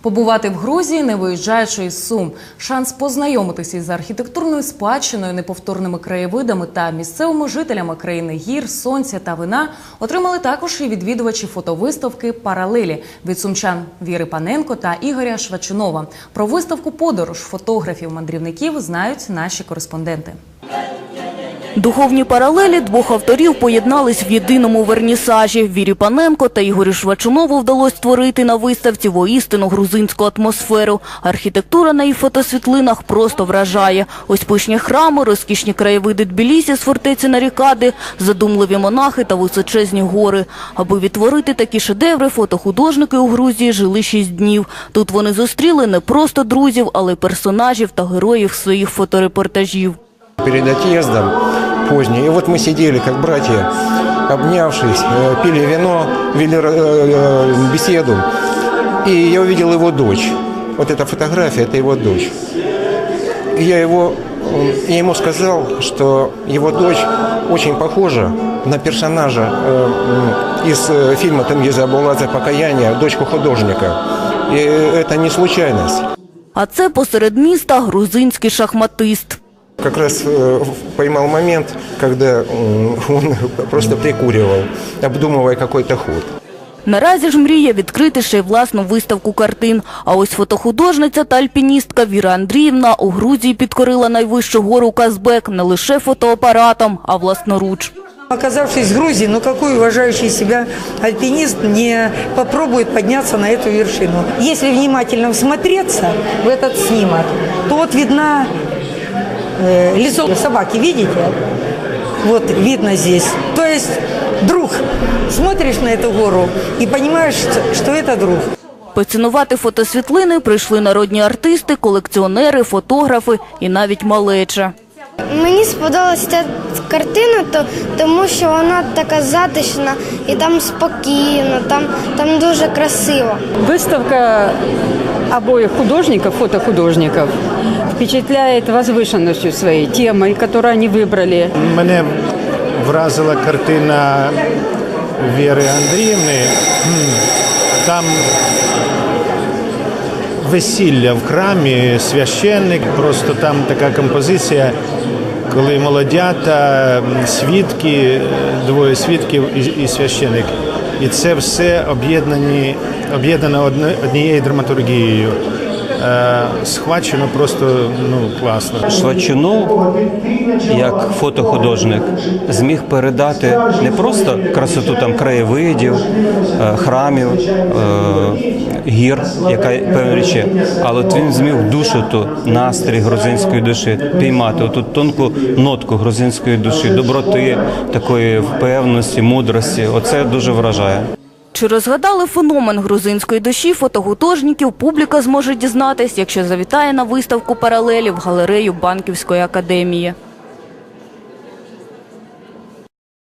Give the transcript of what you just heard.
Побувати в Грузії, не виїжджаючи із Сум. Шанс познайомитися із архітектурною спадщиною, неповторними краєвидами та місцевими жителями країни гір, сонця та вина отримали також і відвідувачі фотовиставки Паралелі від сумчан Віри Паненко та Ігоря Швачунова. Про виставку подорож фотографів-мандрівників знають наші кореспонденти. Духовні паралелі двох авторів поєднались в єдиному вернісажі. Вірі Паненко та Ігорю Швачунову вдалося створити на виставці воістину грузинську атмосферу. Архітектура на її фотосвітлинах просто вражає. Ось пишні храми, розкішні краєвиди Тбілісі з фортеці Нарікади, задумливі монахи та височезні гори. Аби відтворити такі шедеври, фотохудожники у Грузії жили шість днів. Тут вони зустріли не просто друзів, але й персонажів та героїв своїх фоторепортажів. перед отъездом поздний. И вот мы сидели, как братья, обнявшись, э, пили вино, вели э, э, беседу. И я увидел его дочь. Вот эта фотография, это его дочь. И я, его, э, я ему сказал, что его дочь очень похожа на персонажа э, м, из э, фильма Тенгиза Абуладзе «Покаяние», дочку художника. И это не случайность. А це посеред міста грузинський шахматист. Как раз э, поймал момент, когда м, он просто прикуривал, обдумывая какой-то ход. Наразі ж мріє відкрити ще й власну виставку картин. А ось фотохудожниця та альпіністка Віра Андріївна у Грузії підкорила найвищу гору Казбек не лише фотоапаратом, а власноруч. Оказавшись в Грузии, ну какой уважающий себя альпинист не попробует подняться на эту вершину? Если внимательно всмотреться в этот снимок, то вот видна э, лицо собаки, видите? Вот видно здесь. То есть друг. Смотришь на эту гору и понимаешь, что- что это друг. Поцінувати фотосвітлини прийшли народні артисти, колекціонери, фотографи і навіть малеча. Мені сподобалася ця картина, то, тому що вона така затишна і там спокійно, там, там дуже красиво. Выставка обоих художников, фотохудожников, впечатляет возвышенностью своей темой, которую они выбрали. Мене вразила картина Віри Андріївни. Там весілля в храмі, священник, просто там така композиція, коли молодята, свідки, двоє свідків і, і священник. І це все об'єднані, об'єднано однією драматургією. Е, схвачено просто ну, класно. Швачунов, як фотохудожник, зміг передати не просто красоту там краєвидів, е, храмів, е, гір, яка певні речі, але от він зміг душу ту настрій грузинської душі піймати, оту тонку нотку грузинської душі, доброти, такої впевненості, мудрості. Оце дуже вражає. Чи розгадали феномен грузинської душі фотогутожників? публіка зможе дізнатись, якщо завітає на виставку паралелі в галерею Банківської академії.